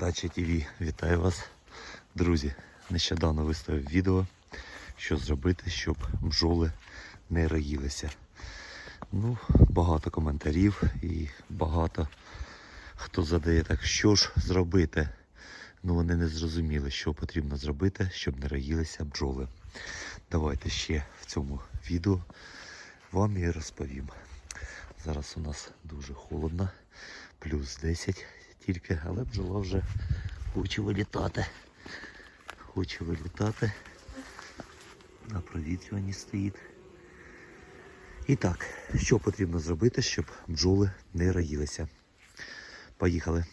Дача ТВ, вітаю вас. Друзі, нещодавно виставив відео, що зробити, щоб бджоли не роїлися. Ну, багато коментарів і багато хто задає так, що ж зробити. Ну, вони не зрозуміли, що потрібно зробити, щоб не роїлися бджоли. Давайте ще в цьому відео вам і розповім. Зараз у нас дуже холодно, плюс 10 тільки, але бджола вже хоче вилітати. Хоче вилітати. На провітрюванні стоїть. І так, що потрібно зробити, щоб бджоли не роїлися? Поїхали.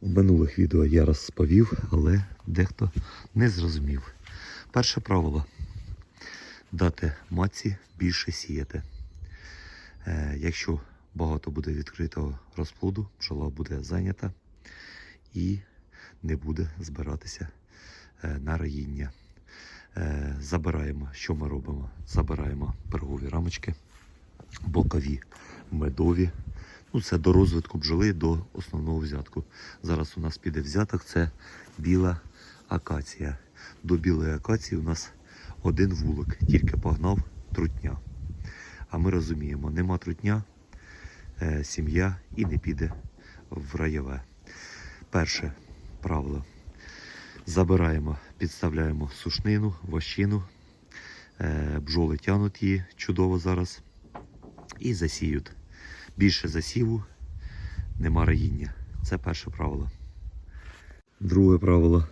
У минулих відео я розповів, але дехто не зрозумів. Перше правило дати матці більше сіяти. Е, якщо багато буде відкритого розплоду, бджола буде зайнята і не буде збиратися е, на роїння. Е, забираємо, що ми робимо? Забираємо пергові рамочки, бокові, медові. Ну, це до розвитку бджоли, до основного взятку. Зараз у нас піде взяток, це біла акація. До білої акації у нас один вулик, тільки погнав трутня. А ми розуміємо, нема трутня, сім'я і не піде в райове. Перше правило. Забираємо, підставляємо сушнину, вощину. Е, бджоли тянуть її чудово зараз. І засіють. Більше засіву, нема роїння. Це перше правило. Друге правило.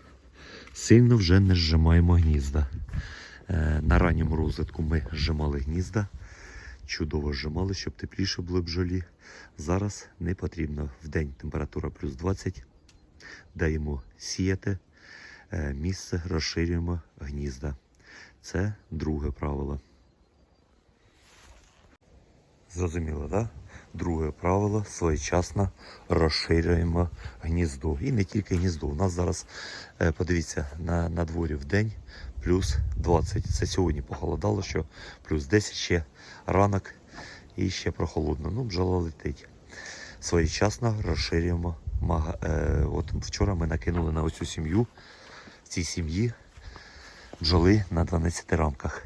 Сильно вже не зжимаємо гнізда. Е, на ранньому розвитку ми зжимали гнізда. Чудово зжимали, щоб тепліше було бджолі. Зараз не потрібно. В день температура плюс 20. Даємо сіяти. Е, місце розширюємо гнізда. Це друге правило. Зрозуміло, так? Друге правило своєчасно розширюємо гніздо. І не тільки гніздо. У нас зараз, е, подивіться, на, на дворі в день плюс 20. Це сьогодні похолодало, що плюс 10 ще ранок і ще прохолодно. Ну, бджола летить. Своєчасно розширюємо мага. Е, от вчора ми накинули на оцю сім'ю. В цій сім'ї бджоли на 12 рамках.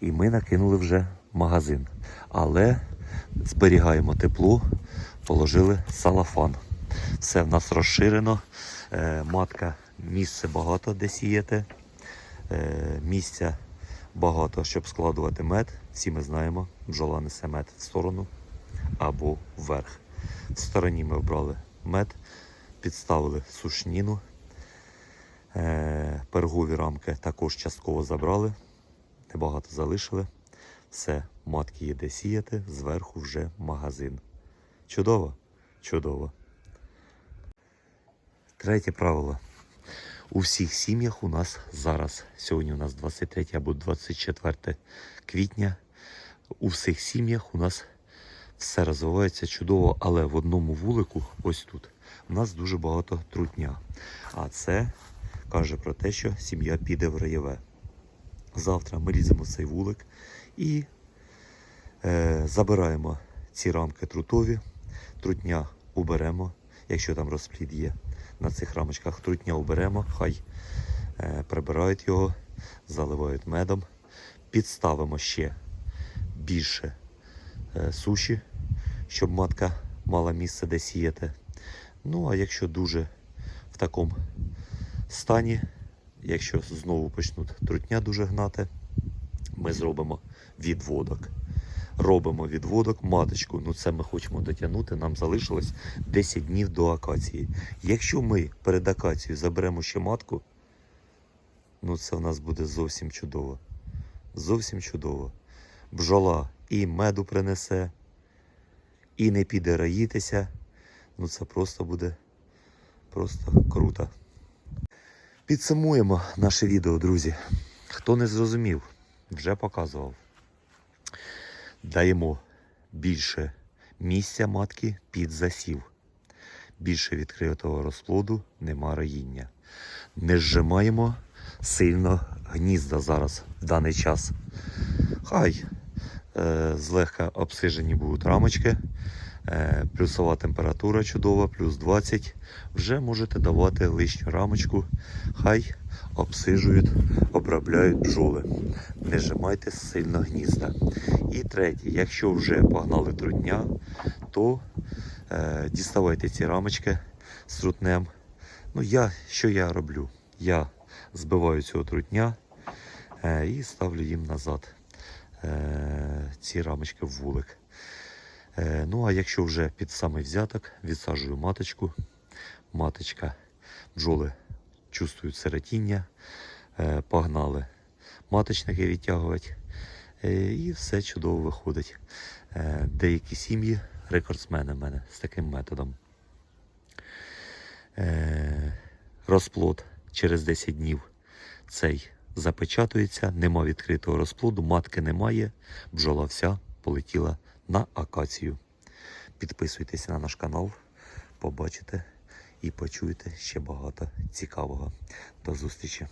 І ми накинули вже магазин. Але зберігаємо тепло, положили салафан. Все в нас розширено. Е, матка, місце багато де сіяти. Е, місця багато, щоб складувати мед. Всі ми знаємо, бджола несе мед в сторону або вверх. В стороні ми обрали мед, підставили сушніну. Е, пергові рамки також частково забрали, небагато залишили. Все, матки є де сіяти, зверху вже магазин. Чудово? Чудово. Третє правило. У всіх сім'ях у нас зараз, сьогодні у нас 23 або 24 квітня. У всіх сім'ях у нас все розвивається чудово, але в одному вулику, ось тут, у нас дуже багато трутня. А це каже про те, що сім'я піде в раєве. Завтра ми різемо цей вулик і е, забираємо ці рамки трутові, трутня уберемо, якщо там розплід є на цих рамочках, трутня уберемо, хай е, прибирають його, заливають медом, підставимо ще більше е, суші, щоб матка мала місце де сіяти. Ну, а якщо дуже в такому стані, якщо знову почнуть трутня дуже гнати, ми зробимо відводок. Робимо відводок, маточку. Ну це ми хочемо дотягнути. Нам залишилось 10 днів до акації. Якщо ми перед акацією заберемо ще матку, ну це в нас буде зовсім чудово. Зовсім чудово. Бджола і меду принесе, і не піде раїтися. Ну це просто буде просто круто. Підсумуємо наше відео, друзі. Хто не зрозумів, вже показував. Даємо більше місця матки під засів. Більше відкритого розплоду нема роїння. Не зжимаємо сильно гнізда зараз в даний час. Хай е, злегка обсижені будуть рамочки. Е, Плюсова температура чудова, плюс 20. Вже можете давати лишню рамочку. Хай обсижують, обробляють бджоли. Не зжимайте сильно гнізда. І третє, якщо вже погнали трутня, то е, діставайте ці рамочки з трутнем. Ну, я, що я роблю? Я збиваю цього трутня е, і ставлю їм назад е, ці рамочки в вулик. Е, ну, а якщо вже під самий взяток, відсаджую маточку. Маточка, бджоли чувствують серотіння, е, погнали маточники відтягувати. Е, і все чудово виходить. Деякі сім'ї рекордсмени в мене з таким методом. Розплод через 10 днів цей запечатується, нема відкритого розплоду, матки немає, бджола вся полетіла на акацію. Підписуйтесь на наш канал, побачите і почуєте ще багато цікавого. До зустрічі!